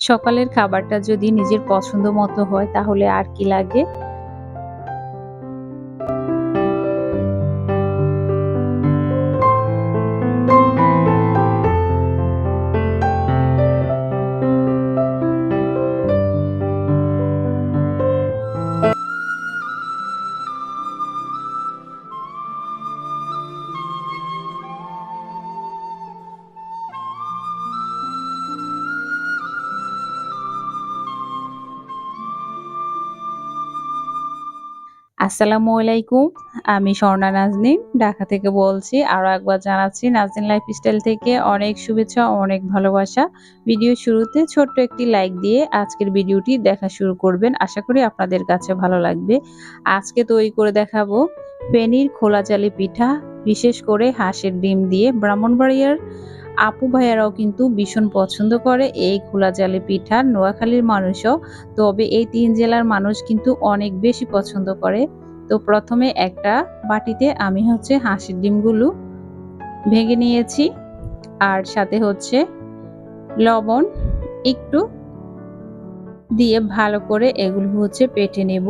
সকালের খাবারটা যদি নিজের পছন্দ মতো হয় তাহলে আর কি লাগে? আসসালামু আলাইকুম, আমি স্বর্ণা নাজনীন, ঢাকা থেকে বলছি আরও একবার জানাচ্ছি নাজনীন লাইফস্টাইল থেকে অনেক শুভেচ্ছা, অনেক ভালোবাসা। ভিডিও শুরুতে ছোট্ট একটি লাইক দিয়ে আজকের ভিডিওটি দেখা শুরু করবেন। আশা করি আপনাদের কাছে ভালো লাগবে। আজকে তৈরি করে দেখাবো পেনির খোলা চালি পিঠা, বিশেষ করে হাঁসের ডিম দিয়ে। ব্রাহ্মণবাড়িয়ার আপু ভাইয়ারাও কিন্তু ভীষণ পছন্দ করে এই খোলা জালি পিঠা, নোয়াখালীর মানুষও। তবে এই তিন জেলার মানুষ কিন্তু অনেক বেশি পছন্দ করে। তো প্রথমে একটা বাটিতে আমি হচ্ছে হাঁসের ডিমগুলো ভেঙে নিয়েছি। আর সাথে হচ্ছে লবণ একটু দিয়ে ভালো করে এগুলো হচ্ছে পেটে নেব।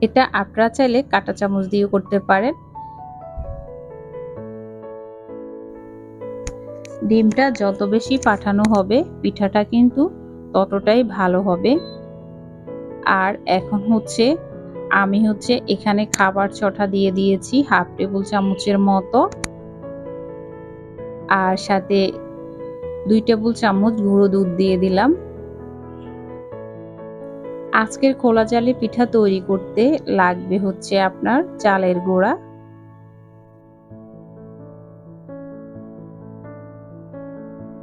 এটা আপনারা চাইলে কাঁটা চামচ দিয়ে করতে পারেন। ডিমটা যত বেশি পাঠানো হবে, পিঠাটা কিন্তু ততটাই ভালো হবে। আর এখন হচ্ছে আমি হচ্ছে এখানে খাবার ছটা দিয়ে দিয়েছি, হাফ টেবিল চামচের মতো। আর সাথে দুই টেবিল চামচ গুঁড়ো দুধ দিয়ে দিলাম। আজকের খোলা চালে পিঠা তৈরি করতে লাগবে হচ্ছে আপনার চালের গুঁড়া।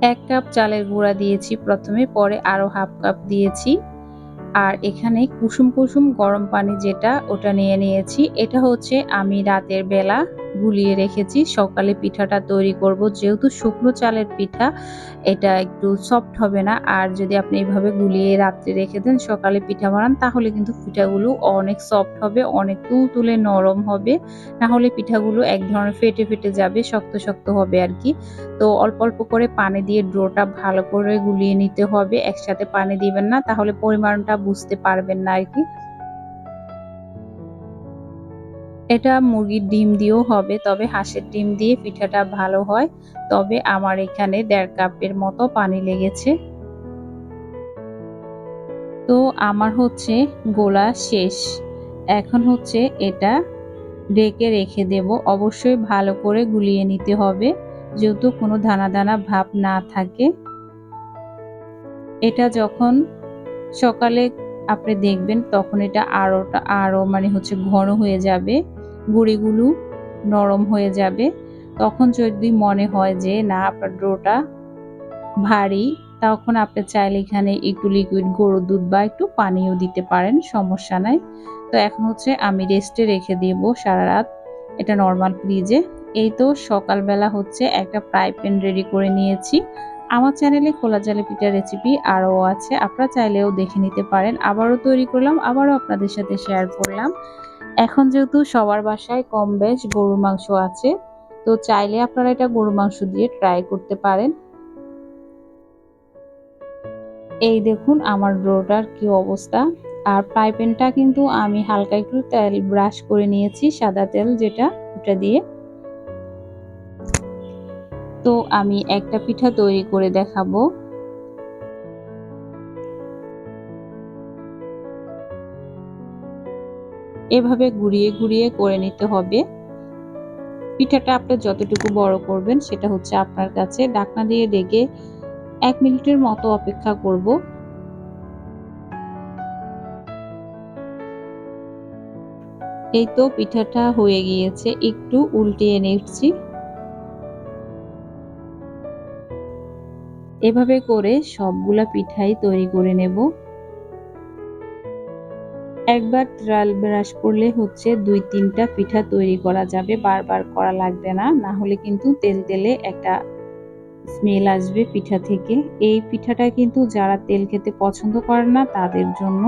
এক কাপ চালের গুঁড়া দিয়েছি প্রথমে, পরে আরও হাফ কাপ দিয়েছি। আর এখানে কুসুম কুসুম গরম পানি যেটা ওটা নিয়ে নিয়েছি। এটা হচ্ছে আমি রাতের বেলা গুলিয়ে রেখেছি। সকালে পিঠাটা তৈরি করব। যেহেতু শুকনো চালের পিঠা, এটা একটু সফট হবে না। আর যদি আপনি এইভাবে গুলিয়ে রাত্রে রেখে দেন, সকালে পিঠা বানান, তাহলে কিন্তু পিঠাগুলো অনেক সফট হবে, অনেক তুল তুলে নরম হবে। না হলে পিঠাগুলো এক ধরনের ফেটে ফেটে যাবে, শক্ত শক্ত হবে আর কি। তো অল্প অল্প করে পানি দিয়ে ড্রোটা ভালো করে গুলিয়ে নিতে হবে। একসাথে পানি দিবেন না, তাহলে পরিমাণটা বুঝতে পারবেন না আর কি। এটা মুরগির ডিম দিয়েও হবে, তবে হাঁসের ডিম দিয়ে পিঠাটা ভালো হয়। তবে আমার এখানে দেড় কাপের মতো পানি লেগেছে। তো আমার হচ্ছে গোলা শেষ। এখন হচ্ছে এটা ডেকে রেখে দেব। অবশ্যই ভালো করে গুলিয়ে নিতে হবে, যেহেতু কোনো দানা দানা ভাব না থাকে। এটা যখন সকালে আপনি দেখবেন, তখন এটা আরোটা আরও মানে হচ্ছে ঘন হয়ে যাবে। গুঁড়িগুলো নরম হয়ে যাবে। তখন যদি মনে হয় যে, না, আপনার ডোটা ভারী, তখন আপনি চাইলে এখানে একটু লিকুইড গরুর দুধ বা একটু পানিও দিতে পারেন, সমস্যা নাই। তো এখন হচ্ছে আমি রেস্টে রেখে দেব সারা রাত, এটা নর্মাল ফ্রিজে এই তো সকালবেলা হচ্ছে একটা ফ্রাই প্যান রেডি করে নিয়েছি। আমার চ্যানেলে খোলা জালে পিঠা রেসিপি আরও আছে, আপনারা চাইলেও দেখে নিতে পারেন। আবারও তৈরি করলাম, আবারও আপনাদের সাথে শেয়ার করলাম। এখন যেহেতু সবার বাসায় কম বেশ গরুর মাংস আছে, তো চাইলে আপনারা এটা গরুর মাংস দিয়ে ট্রাই করতে পারেন। এই দেখুন আমার ড্রোটার কি অবস্থা। আর পাইপেনটা কিন্তু আমি হালকা একটু তেল ব্রাশ করে নিয়েছি, সাদা তেল যেটা, ওটা দিয়ে। তো আমি একটা পিঠা তৈরি করে দেখাবো। এভাবে ঘুরিয়ে ঘুরিয়ে করে নিতে হবে। পিঠাটা আপনি যতটুকু বড় করবেন সেটা হচ্ছে আপনার কাছে। ডাকনা দিয়ে ডেকে এক মিনিটের মতো অপেক্ষা করব। এই তো পিঠাটা হয়ে গিয়েছে। একটু উল্টিয়ে নিচ্ছি। এভাবে করে সবগুলা পিঠাই তৈরি করে নেব। একবার ট্রাল ব্রাশ করলে হচ্ছে দুই তিনটা পিঠা তৈরি করা যাবে, বারবার করা লাগবে না না হলে কিন্তু তেল তেলে একটা স্মেল আসবে পিঠা থেকে। এই পিঠাটা কিন্তু যারা তেল খেতে পছন্দ করে না, তাদের জন্য